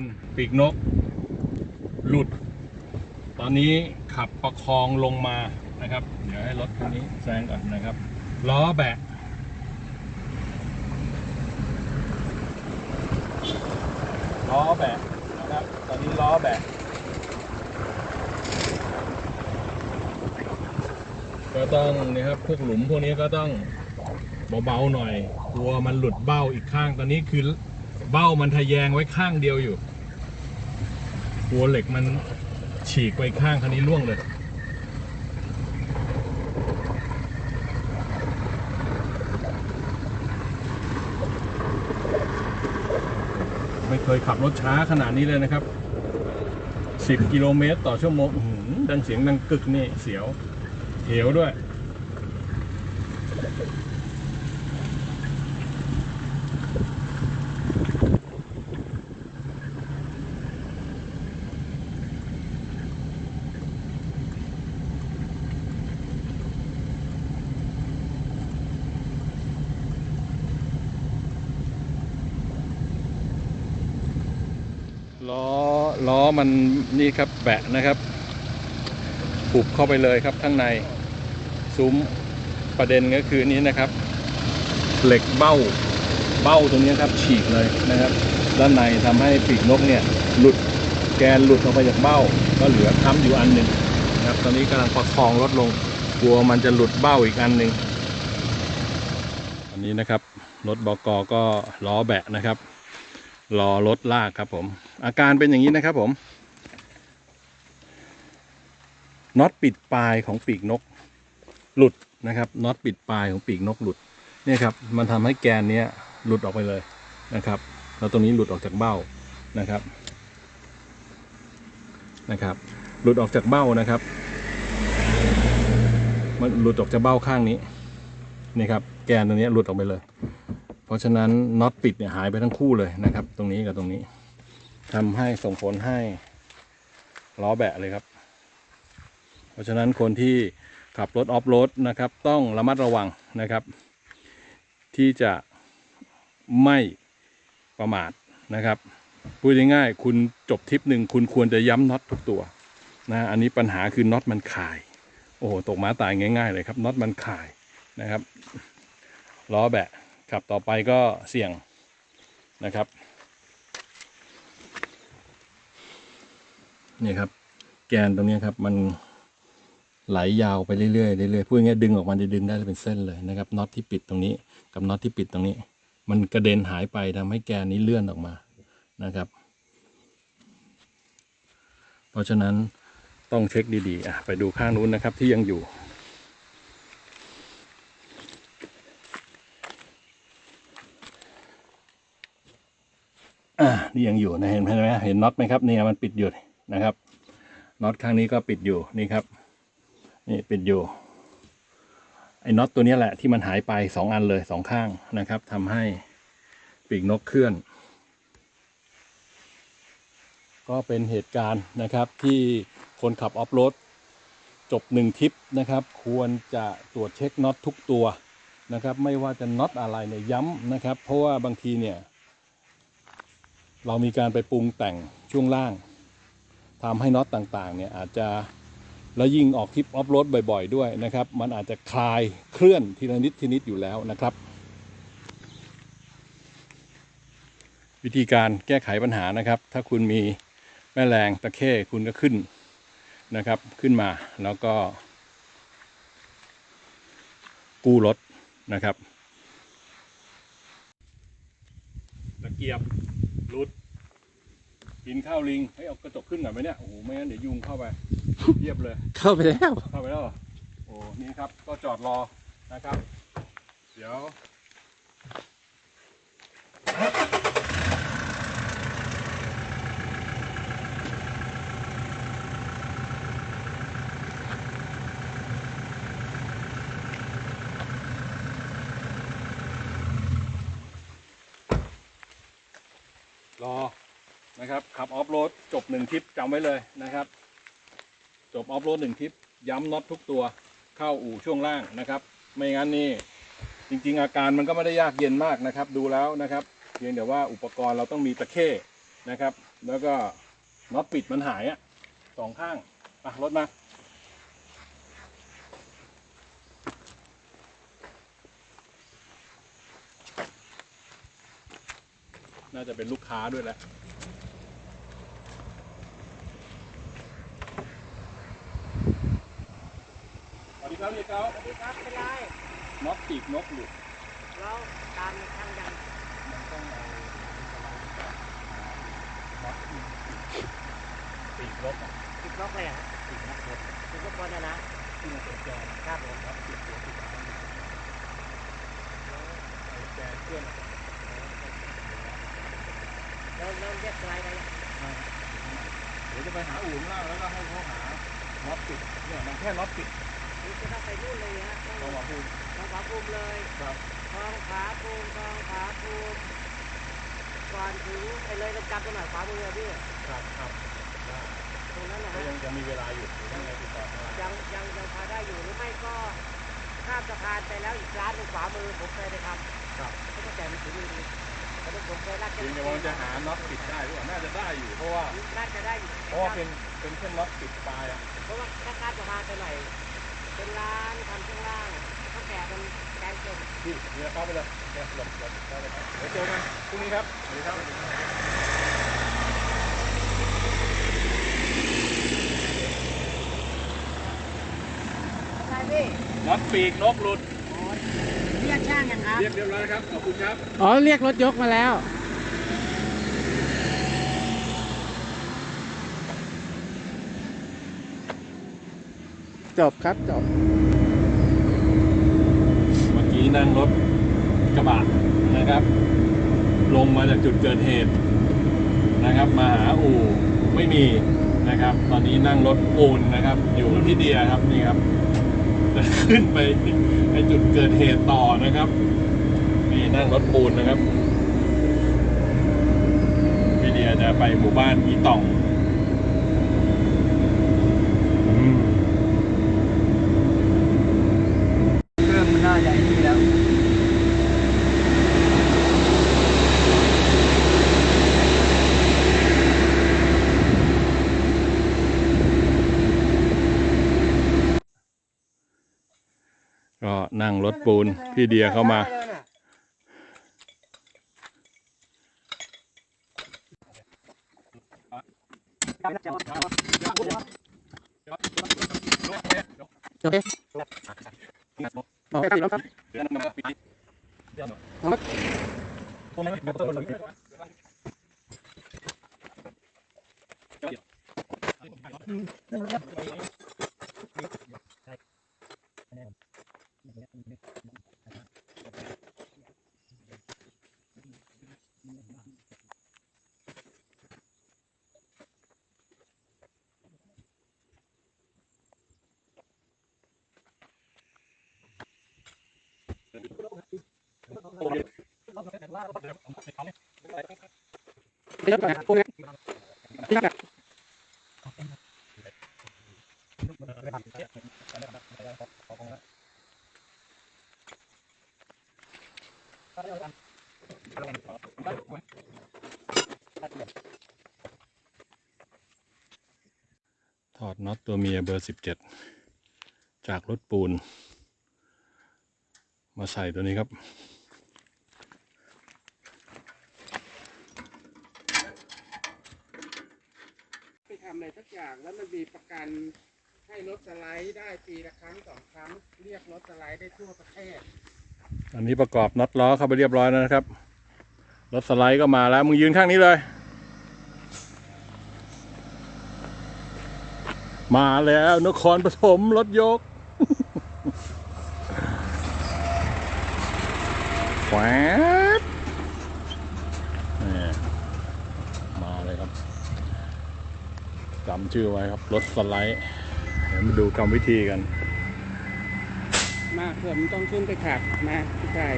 นปีกนก หลุด ตอนนี้ขับประคองลงมานะครับ เดี๋ยวให้รถคันนี้แซงก่อนนะครับ ล้อแบะล้อแบะนะครับ ตอนนี้ล้อแบะก็ต้องนะครับพวกหลุมพวกนี้ก็ต้องเบาๆหน่อยกลัวมันหลุดเบ้าอีกข้าง ตอนนี้คือเบ้ามันทะแยงไว้ข้างเดียวอยู่ กลัวเหล็กมันฉีกไปข้างคันนี้ล่วงเลยไม่เคยขับรถช้าขนาดนี้เลยนะครับ 10 กิโลเมตรต่อชั่วโมงดังเสียงดังกึกนี่เสียวเหวด้วย ล้อ ล้อมันนี่ครับแบะนะครับปุบเข้าไปเลยครับข้างในซุ้มประเด็นก็คือนี้นะครับ เหล็กเบ้าเบ้าตรงนี้ครับฉีกเลยนะครับ ด้านในทำให้ปีกนกเนี่ยหลุดแกนหลุดออกไปจากเบ้า ก็เหลือค้ำอยู่อันหนึ่งนะครับ ตอนนี้กำลังประคองรถลงกลัวมันจะหลุดเบ้าอีกอันหนึ่งอันนี้นะครับรถบกก็ล้อแบะนะครับรอรถลากครับผม อาการเป็นอย่างนี้นะครับผมน็อตปิดปลายของปีกนก หลุดนะครับน็อตปิดปลายของปีกนกหลุดเนี่ยครับมันทำให้แกนเนี้ยหลุดออกไปเลยนะครับ แล้วตรงนี้หลุดออกจากเบ้านะครับนะครับ หลุดออกจากเบ้านะครับ มันหลุดออกจากเบ้าข้างนี้นี่ครับแกนตรงนี้หลุดออกไปเลย เพราะฉะนั้นน็อตปิดเนี่ยหายไปทั้งคู่เลยนะครับ ตรงนี้กับตรงนี้ ทำให้ส่งผลให้ล้อแบะเลยครับ เพราะฉะนั้นคนที่ขับรถออฟโรดนะครับ ต้องระมัดระวังนะครับ ที่จะไม่ประมาทนะครับพูดง่ายๆคุณจบทริปหนึ่งคุณควรจะย้ำน็อตทุกตัวนะอันนี้ปัญหาคือน็อตมันขาย โอ้โหตกม้าตายง่าย ๆ เลยครับน็อตมันขายนะครับล้อแบะขับต่อไปก็เสี่ยงนะครับ นี่ครับ แกนตรงนี้ครับมันไหลยาวไปเรื่อยๆเรื่อยๆพูดง่ายๆดึงออกมาจะดึงได้เป็นเส้นเลยนะครับน็อตที่ปิดตรงนี้กับน็อตที่ปิดตรงนี้ มันกระเด็นหายไปทำให้แกนนี้เลื่อนออกมานะครับ เพราะฉะนั้นต้องเช็คดีๆอะไปดูข้างนู้นนะครับที่ยังอยู่อ่านี่ยังอยู่นะเห็นไหมเห็นน็อตไหมครับเนี่ยมันปิดอยู่ นะครับน็อตข้างนี้ก็ปิดอยู่นี่ครับนี่ปิดอยู่ไอ้น็อตตัวนี้แหละที่มันหายไปสองอันเลยสองข้างนะครับทำให้ปีกนกเคลื่อน ก็เป็นเหตุการณ์นะครับที่คนขับออฟโรดจบหนึ่งทริปนะครับควรจะตรวจเช็คน็อตทุกตัวนะครับไม่ว่าจะน็อตอะไรเนี่ยย้ำนะครับ เพราะว่าบางทีเนี่ย เรามีการไปปรุงแต่งช่วงล่าง ทำให้น็อตต่างๆเนี่ยอาจจะแล้วยิ่งออกทริปออฟโรดบ่อย ๆ ด้วยนะครับ มันอาจจะคลายเคลื่อนทีละนิดทีนิดอยู่แล้วนะครับ วิธีการแก้ไขปัญหานะครับ ถ้าคุณมีแม่แรงตะเข้คุณก็ขึ้นนะครับ ขึ้นมาแล้วก็ กู้รถนะครับ ตะเกียบ กินข้าวลิงให้เอากระจกขึ้นหน่อยไหมเนี่ยโอ้โหไม่งั้นเดี๋ยวยุงเข้าไปเยียบเลย เข้าไปแล้ว เข้าไปแล้วเหรอโอ้นี่ครับ ก็จอดรอนะครับ เดี๋ยวรอ นะครับขับออฟโรดจบหนึ่งทริปจำไว้เลยนะครับ จบออฟโรดหนึ่งทริปย้ำน็อตทุกตัวเข้าอู่ช่วงล่างนะครับ ไม่งั้นนี่จริงๆ อาการมันก็ไม่ได้ยากเย็นมากนะครับ ดูแล้วนะครับ เพียงแต่ว่าอุปกรณ์เราต้องมีตะเข้นะครับ แล้วก็น็อตปิดมันหายอะสองข้างอะรถมาน่าจะเป็นลูกค้าด้วยแหละ สวัส ดีครับพี่เก้าสวัสดีครับเป็นไรน็อตปีกนกหลุดเราตามช่างยังมันต้องเอาน็อตปีกนกอะติดล็อกเลยฮะปีกนกรถติดล็อกบอลนะนะที่มันเป็นแกนครับผมน็อตปีกหัวปีกหางไอ้แกนเครื่องอะเราเราเรียกอะไรได้ยังเดี๋ยวจะไปหาอู่ข้างล่างแล้วก็ให้เขาหาน็อตปิดเนี่ยมันแค่น็อตปิด นี่จะต้องไปนู่นเลยฮะต้องต้องมาพูดต้องขาภูมิเลยครับทองขาภูมิทองขาภูมิก่อนถึงไอ้เลยเราจำกันหน่อยขวามือพี่ครับครับได้ตรงนั้นนะก็ฮะยังยังมีเวลาอยู่ยังไงติดต่อทางไลน์ยังยังยังพอได้อยู่หรือไม่ก็ข้ามสะพานไปแล้วอีกร้านหนึ่งขวามือผมเคยไปทำครับก็ต้องแต่มันถึงดีตอนนั้นผมเคยรักจริงๆว่ามันจะหาน็อตปิดได้หรือเปล่าน่าจะได้อยู่เพราะว่าน่าจะได้อยู่เพราะว่าเป็นเป็นแค่น็อตปิดปลายอะเพราะว่าถ้าข้ามสะพานไปหน่อย เป็นร้านทำข้างล่างต้องแกะมันแกงเก่ง พี่เรือเข้าไปเลยเนี่ยวหลบหลบได้เลยครับเดี๋ยวเจอกันพรุ่งนี้ครับสวัสดีครับใช่พี่น็อตปีกนกหลุด เรียกช่างยังครับ เรียบเรียบร้อยครับ ขอบคุณครับ อ๋อ เรียกรถยกมาแล้ว จบครับจบ เมื่อกี้นั่งรถกระบะนะครับ ลงมาจากจุดเกิดเหตุนะครับ มาหาอู่ไม่มีนะครับ ตอนนี้นั่งรถปูนนะครับ อยู่ที่เดียครับนี่ครับจะขึ้นไปในจุดเกิดเหตุต่อนะครับนี่นั่งรถปูนนะครับพี่เดียจะไปหมู่บ้านอีต่องอืม เครื่องมันน่าจะนี่แล้ว ก็ นั่งรถปูนพี่เดียเข้ามาโอ เคโอเคแล้วครับเดี๋ยวก่อนนะพวกนี้ที่นั่นอะถอดน็อตตัวเมียเบอร์สิบเจ็ดจากรถปูน มาใส่ตัวนี้ครับ ไปทำอะไรสักอย่าง แล้วมันมีประกันให้รถสไลด์ได้ปีละครั้งสองครั้ง เรียกรถสไลด์ได้ทั่วประเทศอันนี้ประกอบน็อตล้อเข้าไปเรียบร้อยแล้วนะครับ รถสไลด์ก็มาแล้ว มึงยืนข้างนี้เลย มาแล้วนครปฐมรถยกแหวนี่มาเลยครับ จำชื่อไว้ครับรถสไลด์เดี๋ยวมาดูกรรมวิธีกัน มาผมต้องขึ้นไปขับมาพี่ชาย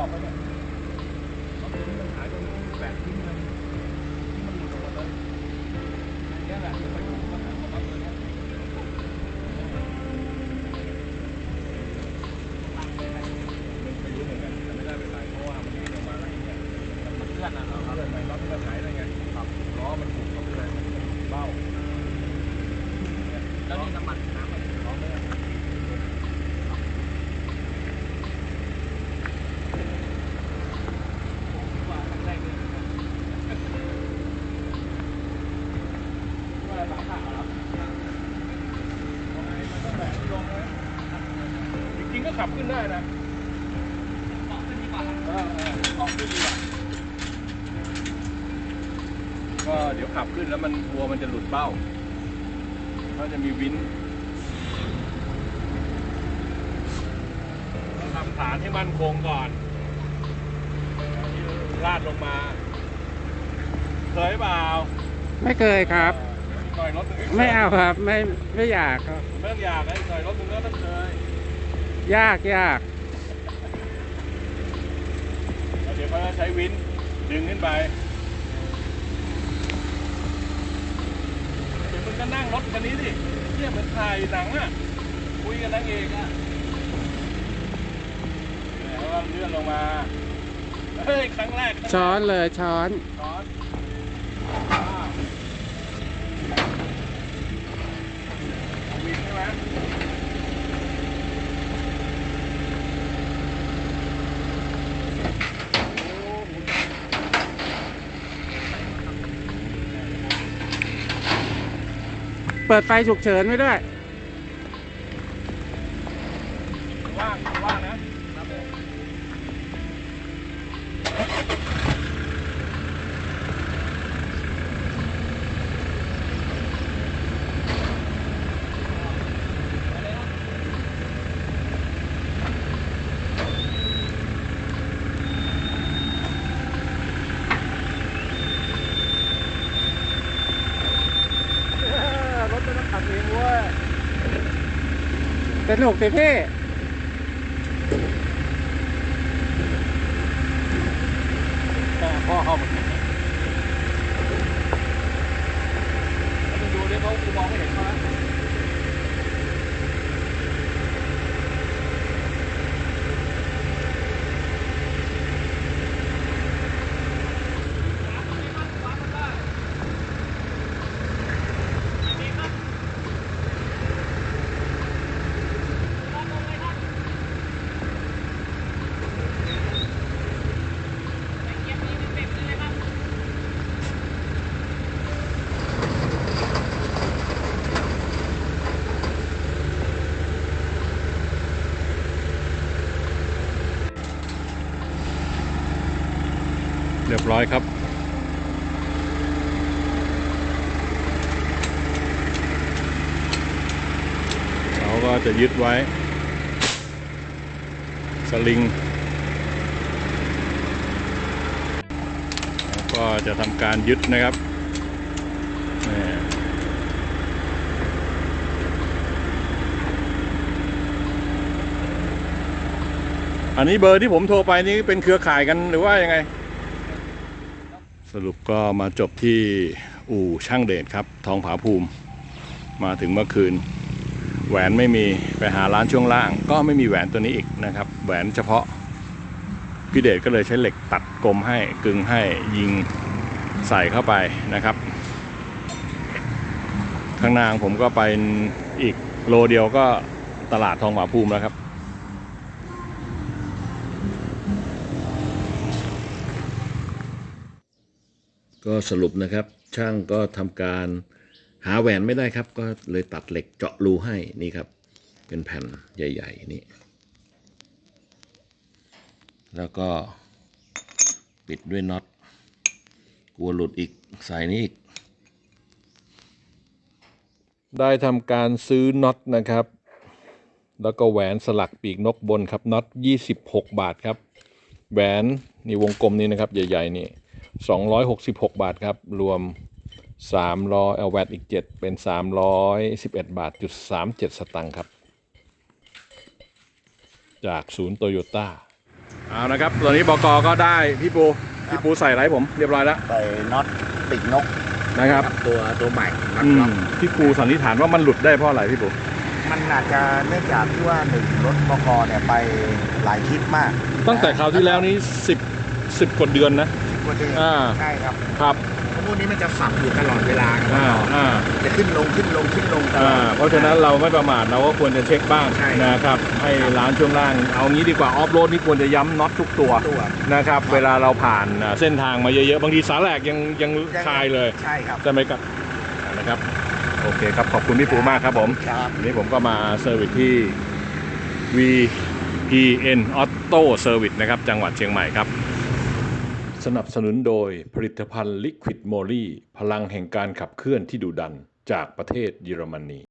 อบไปเนี่ยบางทีมันหายตรงนี้แปดทิ้งเลยที่มันหลุดออกมาเลยอันนี้แหละไปดูมาหาความรับเลเนี่ยไม่รู้เหมือนกันแต่ไม่ได้ไปไหเพราะว่ามันวิ่ออกมงเงี้ยมันเคลื่อนนะเราเคลื่อนไปรอบที่เราหายได้ไงครับล้อมันถูกเข้าไปเลยเบ้าแล้วนี่น้ำมันน้ำ ได้นะเกาะขึ้นดีกว่าครับเออเออออกขึ้นดีกว่าก็เดี๋ยวขับขึ้นแล้วมันกลัวมันจะหลุดเบ้าก็จะมีวินต้องทำฐานให้มั่นคงก่อนลาดลงมา เคยเปล่า ไม่เคยครับ ไม่เอาครับ ไม่ไม่อยากครับไม่องอยากนะอีกหน่อยรถมึงก็ต้องเคย ยากยากแล้วเดี๋ยวเขาจะใช้วินดึงขึ้นไป เดี๋ยวมึงก็นั่งรถคันนี้ดิเนี่ยเหมือนถ่ายหนังอะ คุยกันนางเอกอะแล้วก็เลื่อนลงมา เฮ้ย ครั้งแรกช้อนเลยช้อนช้อนอ่าเอาวินใช่ไหม เปิดไฟฉุกเฉินไว้ด้วยว่างว่างนะ ขับเองเว้ยสนุกสิพี่แต่พ่อเข้าเหมือนกันแล้วมึงดูดิเขากูมองไม่เห็นเขาแล้ ร้อยครับ เราก็จะยึดไว้ สลิง แล้วก็จะทำการยึดนะครับอันนี้เบอร์ที่ผมโทรไปนี่เป็นเครือข่ายกันหรือว่ายังไง รุปก็มาจบที่อู่ช่างเดชครับ ทองผาภูมิ มาถึงเมื่อคืน แหวนไม่มีไปหาร้านช่วงล่าง ก็ไม่มีแหวนตัวนี้อีกนะครับ แหวนเฉพาะพี่เดชก็เลยใช้เหล็กตัดกลมให้กึงให้ยิงใส่เข้าไปนะครับ ข้างนางผมก็ไปอีกโลเดียวก็ตลาดทองผาภูมิแล้วครับ ก็สรุปนะครับ ช่างก็ทำการหาแหวนไม่ได้ครับ ก็เลยตัดเหล็กเจาะรูให้นี่ครับ เป็นแผ่นใหญ่ ๆ นี่ แล้วก็ปิดด้วยน็อตกลัวหลุดอีกใส่นี้อีก ได้ทำการซื้อน็อตนะครับ แล้วก็แหวนสลักปีกนกบนครับน็อต26 บาทครับ แหวนนี่วงกลมนี้นะครับ ใหญ่ ๆ นี่ 266 บาทครับ รวม300เอาแวตอีก 7 เป็น 311 บาทจุด37 สตังค์ครับ จากศูนย์โตโยต้าเอานะครับตอนนี้บกก็ได้พี่ปูพี่ปูใส่อะไรให้ผมเรียบร้อยแล้วใส่น็อตปีกนกนะครับกับ ตัวตัวใหม่น็อตอืล็อมกพี่ปูสันนิษฐานว่ามันหลุดได้เพราะอะไรพี่ปูมันอาจจะเนื่องจากที่ว่าหนึ่งรถบกเนี่ยไปหลายทริปมาก ตั้งแต่คราวที่แล้วนี้สิบสิบกว่าเดือนนะก ว่าเดิมอ่า ใช่ครับครับเพราะพวกนี้มันจะสับอยู่ตลอดเวลาครับอ่าอ่าจะขึ้นลงขึ้นลงขึ้นลงตลอ่า อด เพราะฉะนั้นเราไม่ประมาทเราก็ควรจะเช็คบ้างใช่ นะครับ ให้ร้านช่วงล่าง เอางี้ดีกว่าออฟโรดนี่ควรจะย้ำน็อตทุกตัวตัว นะครับ เวลาเราผ่านอ่าเส้นทางมาเยอะๆ บางทีสาแหลกยังยังยัง คายเลยใช่ครับใช่ไหมครับอ่านะครับ โอเคครับ ขอบคุณพี่ปูมากครับผม ครับ วันนี้ผมก็มาเซอร์วิสที่ VPN Auto Service นะครับ จังหวัดเชียงใหม่ครับ สนับสนุนโดยผลิตภัณฑ์ลิควิดโมลี่พลังแห่งการขับเคลื่อนที่ดุดันจากประเทศเยอรมนี